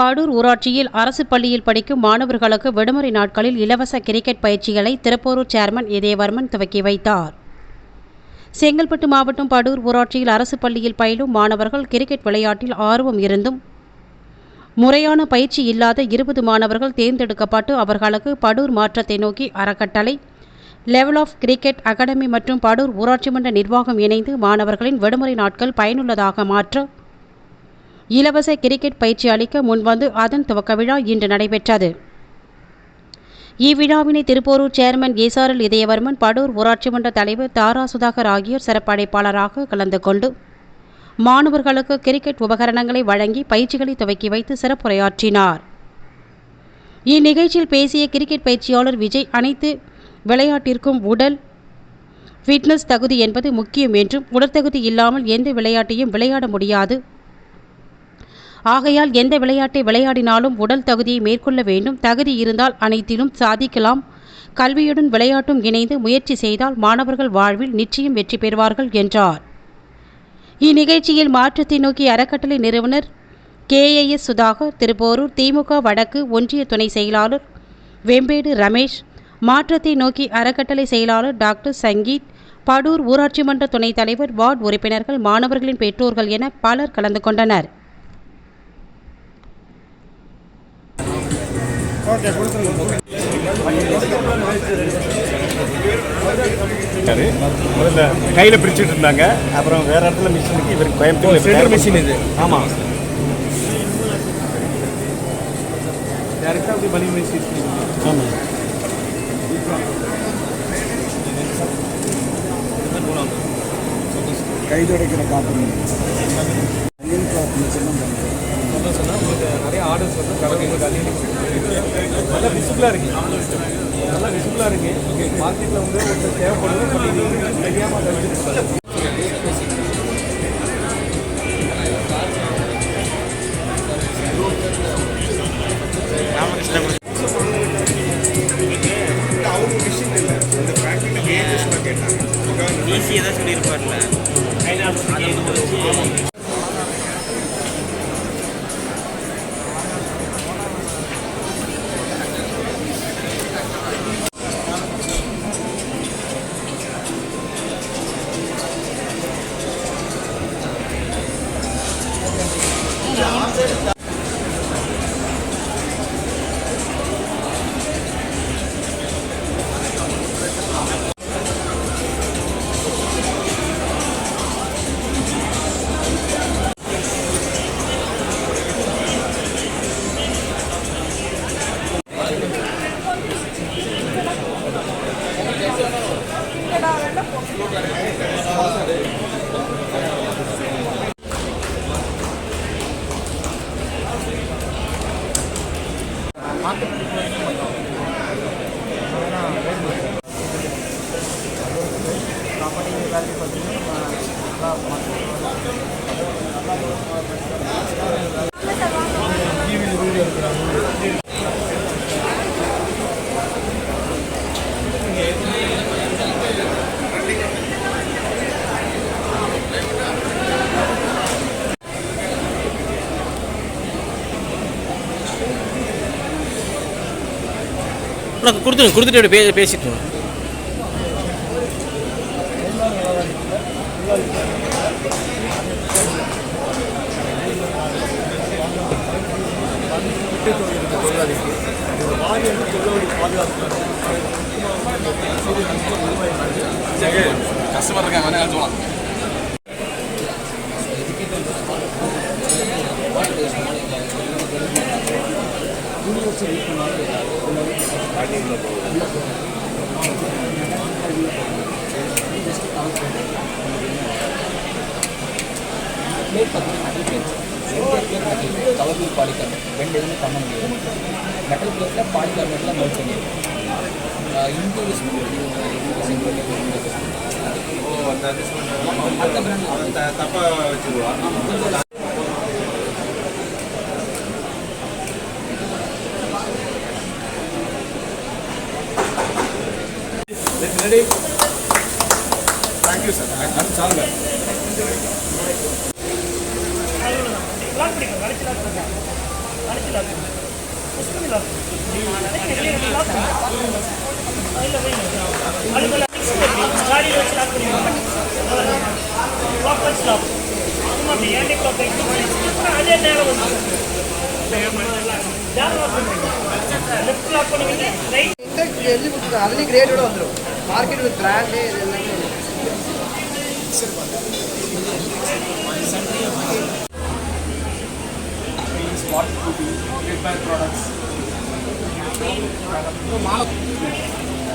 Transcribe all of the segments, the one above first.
பாடூர் ஊராட்சியில் அரசு பள்ளியில் படிக்கும் மாணவர்களுக்கு விடுமுறை நாட்களில் இலவச கிரிக்கெட் பயிற்சிகளை திருப்போரூர் சேர்மன் இதயவர்மன் துவக்கி வைத்தார். செங்கல்பட்டு மாவட்டம் படூர் ஊராட்சியில் அரசு பள்ளியில் பயிலும் மாணவர்கள் கிரிக்கெட் விளையாட்டில் ஆர்வம் இருந்தும் முறையான பயிற்சி இல்லாத இருபது மாணவர்கள் தேர்ந்தெடுக்கப்பட்டு அவர்களுக்கு படூர் மாற்றத்தை நோக்கி அறக்கட்டளை லெவல் ஆஃப் கிரிக்கெட் அகாடமி மற்றும் படூர் ஊராட்சி மன்ற நிர்வாகம் இணைந்து மாணவர்களின் விடுமுறை நாட்கள் பயனுள்ளதாக மாற்ற இலவச கிரிக்கெட் பயிற்சி அளிக்க முன்வந்து அதன் துவக்க விழா இன்று நடைபெற்றது. இவ்விழாவினை திருப்போரூர் சேர்மன் ஏசாரல் இதயவர்மன் படூர் ஊராட்சி மன்ற தலைவர் தாரா சுதாகர் ஆகியோர் சிறப்படைப்பாளராக கலந்து கொண்டு மாணவர்களுக்கு கிரிக்கெட் உபகரணங்களை வழங்கி பயிற்சிகளை துவக்கி வைத்து சிறப்புரையாற்றினார். இந்நிகழ்ச்சியில் பேசிய கிரிக்கெட் பயிற்சியாளர் விஜய் அனைத்து விளையாட்டிற்கும் உடல் ஃபிட்னஸ் தகுதி என்பது முக்கியம் என்றும் உடற்தகுதி இல்லாமல் எந்த விளையாட்டையும் விளையாட முடியாது ஆகையால் எந்த விளையாட்டை விளையாடினாலும் உடல் தகுதியை மேற்கொள்ள வேண்டும். தகுதி இருந்தால் அனைத்திலும் சாதிக்கலாம். கல்வியுடன் விளையாட்டும் இணைந்து முயற்சி செய்தால் மாணவர்கள் வாழ்வில் நிச்சயம் வெற்றி பெறுவார்கள் என்றார். இந்நிகழ்ச்சியில் மாற்றத்தை நோக்கி அறக்கட்டளை நிறுவனர் கேஏஎஸ் சுதாகர் திருப்போரூர் திமுக வடக்கு ஒன்றிய துணை செயலாளர் வெம்பேடு ரமேஷ் மாற்றத்தை நோக்கி அறக்கட்டளை செயலாளர் டாக்டர் சங்கீத் படூர் ஊராட்சி மன்ற துணைத் தலைவர் வார்டு உறுப்பினர்கள் மாணவர்களின் பெற்றோர்கள் என பலர் கலந்து கொண்டனர். முதல்ல கையில் பிரிச்சுட்டு இருந்தாங்க. அப்புறம் வேற இடத்துல மிஷினுக்கு இவருக்கு கோயம்புத்தூர் சென்டர் மிஷின் இது. ஆமாம் டேரெக்டாக அப்படி பண்ணி மிஷின் ஆமாம் கை துடைக்கிற காப்பி தையல் கிளாத் மிஷினும் பண்ணுறோம் சொன்னால் உங்களுக்கு நிறைய ஆர்டர்ஸ் வந்து உங்களுக்கு அள்ளி நல்லா விசிபிளாக இருக்கு. நல்லா விசிபிளாக இருக்கு. மார்க்கெட்டில் வந்து ஒருத்தர் தேவைப்படுது பட் இது வந்து தெரியாமல் கழிச்சிருக்காரு ஈஸி ஏதாவது நான் கொடுத்துருங்க கொடுத்துட்டு அப்படியே பே பேசிட்டு வாங்க. கஸ்டமர் இருக்காங்க சொல்லலாம் கவர்லி பாலிகார்பனேட் ரெண்டு இதுவுமே பண்ண முடியும் மெட்டல் பிளேட்டில் பாலிகார்பனேட்டில் மெல்ட் பண்ணிடுவோம் இன்க்ளூடிஸ் அடுத்த தப்பாக வச்சுருவா ரெடி தேங்க்யூ சார் அடுத்து అదే నేల ఉంది జల్లి అన్ని గ్రేటెడ్ అందులో మార్కెట్ బ్రాండ్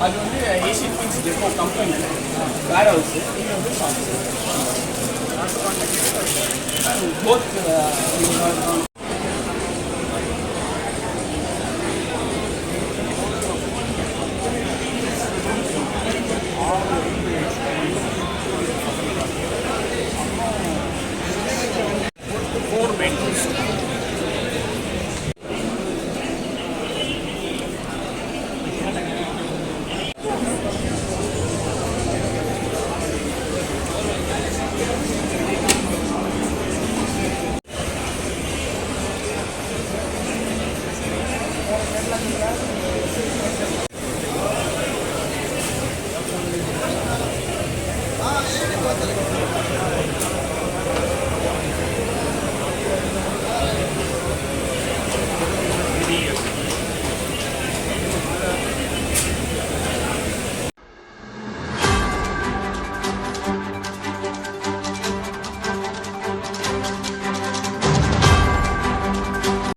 அது வந்து Asian Paints depot company warehouse இது வந்து ஷாப்ஸ் போத்